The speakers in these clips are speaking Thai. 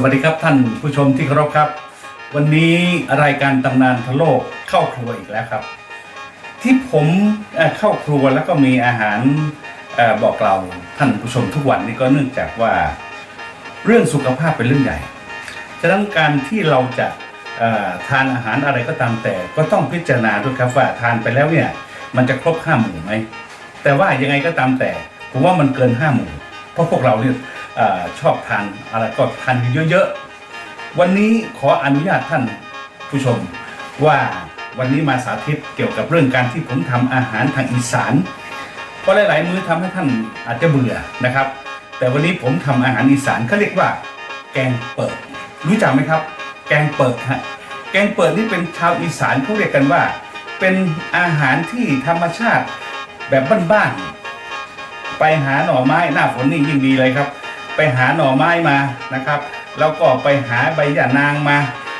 สวัสดีครับท่านผู้ชมที่เคารพครับ วันนี้รายการตำนานทะโลกเข้าครัวอีกแล้วครับ ที่ผมเข้าครัวแล้วก็มีอาหารบอกเราท่านผู้ชมทุกวันนี้ก็เนื่องจากว่าเรื่องสุขภาพเป็นเรื่องใหญ่ฉะนั้นการที่เราจะทานอาหารอะไรก็ตามแต่ ก็ต้องพิจารณาด้วยครับว่าทานไปแล้วเนี่ยมันจะครบห้าหมู่ไหมแต่ว่ายังไงก็ตามแต่ผมว่ามันเกินห้าหมู่เพราะพวกเราเนี่ย อชอบทานอะไรก็ทานกันเยอะๆ วันนี้ขออนุญาตท่านผู้ชม ว่าวันนี้มาสาธิตเกี่ยวกับเรื่องการที่ผมทำอาหารทางอีสานเพราะหลาย ๆ มื้อทำให้ท่านอาจจะเบื่อนะครับ แต่วันนี้ผมทำอาหารอีสานเขาเรียกว่า แกงเปิด รู้จักไหมครับ แกงเปิดฮะแกงเปิดนี่เป็นชาวอีสานเขาเรียกกันว่า เป็นอาหารที่ธรรมชาติแบบบ้านๆไปหาหน่อไม้หน้าฝนนี่ยิ่งดีเลยครับ ไปหาหน่อไม้มานะครับแล้วก็ไปหาใบหยะนางมา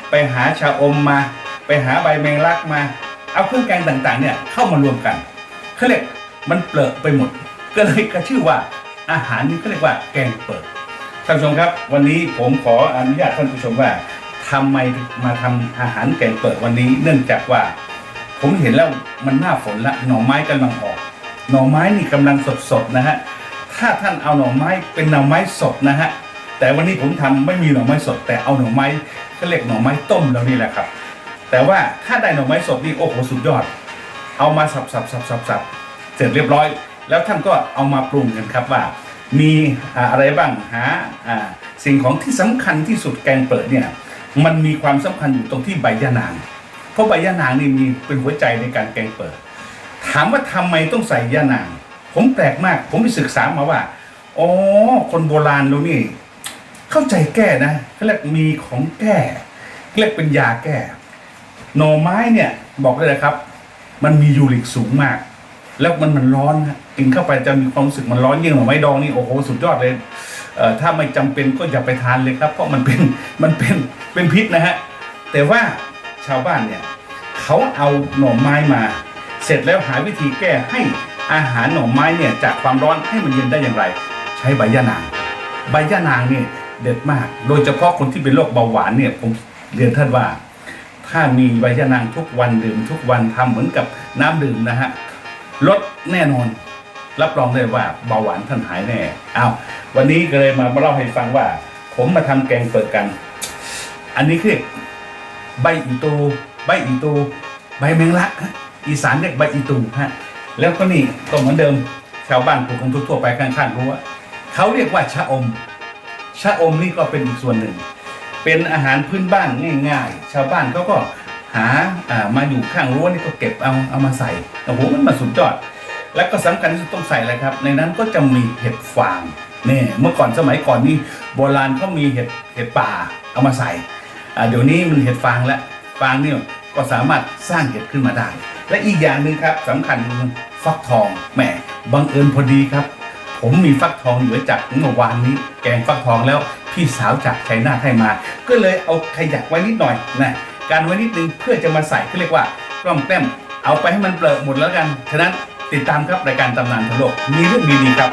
ไปหาชาอมมา ไปหาใบแมงลักมา เอาเครื่องแกงต่างๆเนี่ยเข้ามารวมกันเขาเรียกมันเปลอะไปหมด ก็เลยก็ชื่อว่าอาหารนี้เขาเรียกว่าแกงเปิดท่านผู้ชมครับ วันนี้ผมขออนุญาตท่านผู้ชมว่าทำไมมาทำอาหารแกงเปิดวันนี้ เนื่องจากว่า ผมเห็นแล้วมันหน้าฝนละหน่อไม้กำลังออก หน่อไม้นี่กำลังสดๆนะฮะ ถ้าท่านเอาหน่อไม้เป็นหน่อไม้สดนะฮะแต่วันนี้ผมทำไม่มีหน่อไม้สด แต่เอาหน่อไม้ก็เรียกหน่อไม้ต้มแล้วนี่แหละครับ แต่ว่าถ้าได้หน่อไม้สดนี่โอ้โหสุดยอด เอามาสับสับสับสับสับเสร็จเรียบร้อย แล้วท่านก็เอามาปรุงกันครับว่า มีอะไรบ้างหาสิ่งของที่สำคัญที่สุดแกงเปิดเนี่ยมันมีความสำคัญอยู่ตรงที่ใบยะนาง เพราะใบยะนางนี่มีเป็นหัวใจในการแกงเปิด ถามว่าทำไมต้องใส่ยะนาง ผมแปลกมาก ผมไปศึกษามาว่าอ๋อคนโบราณเรานี่ เข้าใจแก้นะเขาเรียกมีของแก้เรียกเป็นยาแก้ หน่อไม้เนี่ยบอกได้เลยครับ มันมียูริกสูงมาก แล้วมันมันร้อนฮะกินเข้าไปจะมีความรู้สึกมันร้อนยิ่งหน่อไม้ดองนี่โอ้โหสุดยอดเลยเอ่อถ้าไม่จำเป็นก็อย่าไปทานเลยครับเพราะมันเป็นมันเป็นเป็นพิษนะฮะแต่ว่าชาวบ้านเนี่ยเขาเอาหน่อไม้มา เสร็จแล้วหาวิธีแก้ให้ อาหารหน่อไม้เนี่ยจากความร้อนให้มันเย็นได้อย่างไร ใช้ใบยะนาง ใบยะนางเนี่ยเด็ดมาก โดยเฉพาะคนที่เป็นโรคเบาหวานเนี่ยผมเรียนท่านว่า ถ้ามีใบยะนางทุกวันดื่มทุกวันทำเหมือนกับน้ำดื่มนะฮะลดแน่นอน รับรองได้ว่าเบาหวานท่านหายแน่เอาววันนี้ก็เลยมาเล่าให้ฟังว่า ผมมาทำแกงเปิดกัน อันนี้คือใบอีตู ใบอีตู ใบแมงลักอีสานเรียกใบอีตูฮะ แล้วก็นี่ก็เหมือนเดิมชาวบ้านปลูกกันทั่วไปข้างๆรั้วเขาเรียกว่าชะอม ชะอมนี่ก็เป็นอีกส่วนหนึ่ง เป็นอาหารพื้นบ้านง่ายๆ ชาวบ้านเขาก็หาอ่ามาอยู่ข้างรั้วนี่ก็เก็บเอาเอามาใส่โอ้โหมันมาสุดยอด แล้วก็สำคัญที่สุดต้องใส่อะไรครับ ในนั้นก็จะมีเห็ดฟางนี่เมื่อก่อนสมัยก่อนนี่โบราณเขามีเห็ดเห็ดป่าเอามาใส่อ่าเดี๋ยวนี้มันเห็ดฟางแล้วฟางเนี่ย ก็สามารถสร้างเห็ดขึ้นมาได้ และอีกอย่างหนึ่งครับสำคัญคือฟักทองแหมบังเอิญพอดีครับ ผมมีฟักทองเหลือจากเมื่อวานนี้ แกงฟักทองแล้วพี่สาวจากชัยนาทให้มา ก็เลยเอาขยักไว้นิดหน่อยนะการไว้นิดนึงเพื่อจะมาใส่เขาเรียกว่ากล้อมแต้มเอาไปให้มันเปลอะหมดแล้วกัน ฉะนั้นติดตามครับรายการตำนานทั่วโลกมีเรื่องดีๆครับ